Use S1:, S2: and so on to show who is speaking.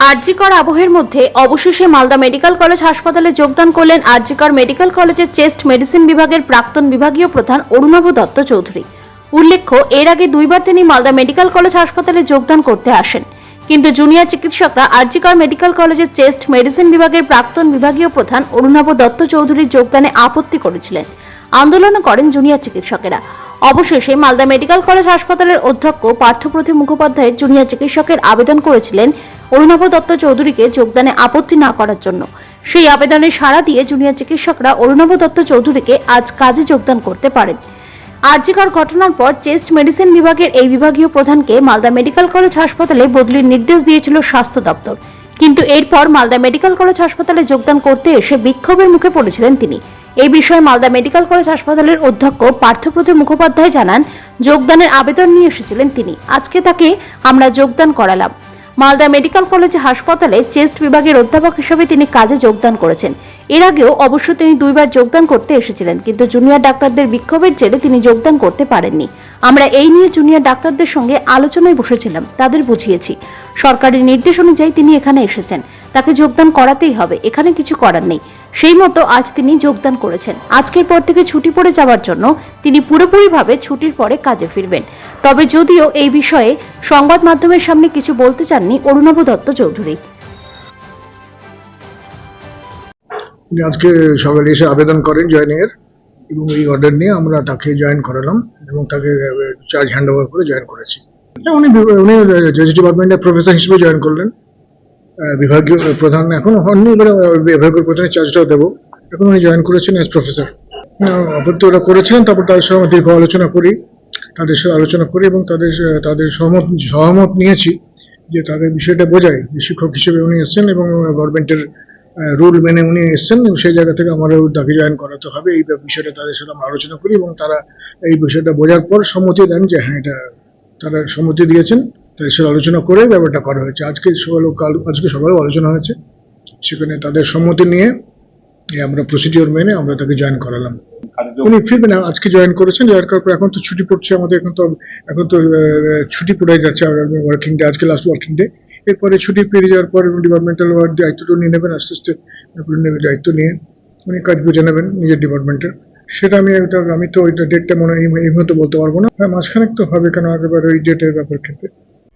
S1: আরজিকর আবহের মধ্যে অবশেষে Malda medical college হাসপাতালে যোগদান করলেন আরজিকর মেডিকেল কলেজের চেস্ট মেডিসিন বিভাগের প্রাক্তন বিভাগীয় প্রধান অরুণাভ দত্ত চৌধুরী। উল্লেখ্য, এর আগে দুইবার তিনি মালদা মেডিকেল কলেজ হাসপাতালে যোগদান করতে আসেন। কিন্তু জুনিয়র চিকিৎসকরা আরজিকর মেডিকেল কলেজের চেস্ট মেডিসিন বিভাগের প্রাক্তন বিভাগীয় প্রধান অরুণাভ দত্ত চৌধুরীর যোগদানে আপত্তি করেছিলেন। আন্দোলনও করেন জুনিয়র চিকিৎসকেরা। অবশেষে মালদা মেডিকেল কলেজ হাসপাতালের অধ্যক্ষ পার্থপ্রতিম মুখোপাধ্যায় জুনিয়র চিকিৎসকের আবেদন করেছিলেন অরুণাভ দত্ত চৌধুরীকে যোগদানে আপত্তি না করার জন্য। সেই আবেদনে সাড়া দিয়ে জুনিয়র চিকিৎসকরা অরুণাভ দত্ত চৌধুরীকে আজ কাজে যোগদান করতে পারেন। আরজিকর ঘটনার পর চেস্ট মেডিসিন বিভাগের এই বিভাগীয় প্রধানকে মালদা মেডিকেল কলেজ হাসপাতালে বদলির নির্দেশ দিয়েছিল স্বাস্থ্য দপ্তর। কিন্তু এরপর মালদা মেডিকেল কলেজ হাসপাতালে যোগদান করতে এসে বিক্ষোভের মুখে পড়েছিলেন তিনি। এই বিষয়ে মালদা মেডিকেল কলেজ হাসপাতালের অধ্যক্ষ পার্থপ্রতিম মুখোপাধ্যায় জানান, যোগদানের আবেদন নিয়ে এসেছিলেন তিনি। আজকে তাকে আমরা যোগদান করালাম। মালদা মেডিকেল কলেজ হাসপাতালে চেস্ট বিভাগের অধ্যাপক হিসেবে তিনি কাজে যোগদান করেছেন। এর আগেও অবশ্য তিনি দুইবার যোগদান করতে এসেছিলেন, কিন্তু জুনিয়র ডাক্তারদের বিক্ষোভের জেরে তিনি যোগদান করতে পারেননি। আমরা এই নিয়ে জুনিয়র ডাক্তারদের সঙ্গে আলোচনায় বসেছিলাম, তাদের বুঝিয়েছি। সরকারি নির্দেশ অনুযায়ী তিনি এখানে এসেছেন। তাকে যোগদান করাতেই হবে, এখানে কিছু করার নেই। সেই মতো আজ তিনি যোগদান করেছেন। আজকের পর থেকে ছুটি পড়ে যাওয়ার জন্য তিনি পুরোপুরিভাবে ছুটির পরে কাজে ফিরবেন। তবে যদিও এই বিষয়ে সংবাদ মাধ্যমের সামনে কিছু বলতে চাননি অরুণাভ দত্ত চৌধুরী।
S2: আজকে সকালে এসে আবেদন করেন জয়েনিংয়ের এবং এই অর্ডার নিয়ে আমরা তাকে জয়েন করালাম এবং তাকে চার্জ হ্যান্ড ওভার করে জয়েন করেছি। উনি উনি জজ ডিপার্টমেন্টের প্রফেসর হিসেবে জয়েন করলেন। বিভাগীয় প্রধান এখন হননি, এবারে বিভাগীয় প্রধানের চার্জটাও দেবো। এখন উনি জয়েন করেছেন এস প্রফেসর আপত্তি ওরা করেছিলেন, তারপর তাদের সঙ্গে আমরা দীর্ঘ আলোচনা করি, তাদের সঙ্গে আলোচনা করি এবং তাদের তাদের সহমত সহমত নিয়েছি যে তাদের বিষয়টা বোঝায়, যে শিক্ষক হিসেবে উনি এসেছেন এবং গভর্নমেন্টের রুল মেনে উনি এসেছেন এবং সেই জায়গা থেকে আমারও তাকে জয়েন করাতে হবে। এই বিষয়টা তাদের সাথে আমরা আলোচনা করি এবং তারা এই বিষয়টা বোঝার পর সম্মতি দেন যে হ্যাঁ এটা তারা সম্মতি দিয়েছেন। তাদের সাথে আলোচনা করে ব্যাপারটা করা হয়েছে। আজকে সকালেও কাল আজকে সকালেও আলোচনা হয়েছে। সেখানে তাদের সম্মতি নিয়ে আমরা প্রসিডিওর মেনে আমরা তাকে জয়েন করালাম। উনি ফিরবেন আজকে জয়েন করেছেন জয়েন করার পর এখন তো ছুটি পড়ছে আমাদের এখন তো এখন তো ছুটি পড়ে যাচ্ছে ওয়ার্কিং ডে আজকে লাস্ট ওয়ার্কিং ডে এরপরে ছুটি পেরিয়ে যাওয়ার পর ডিপার্টমেন্টাল দায়িত্বটা নিয়ে নেবেন আস্তে আস্তে দায়িত্ব নিয়ে উনি কাজ বুঝে নেবেন নিজের ডিপার্টমেন্টের সেটা আমি আমি তো ওইটা ডেটটা মনে হয় এই- এই মুহূর্তে বলতে পারব না। হ্যাঁ মাঝখানে তো হবে কেন একেবারে ওই ডেটের ব্যাপার ক্ষেত্রে।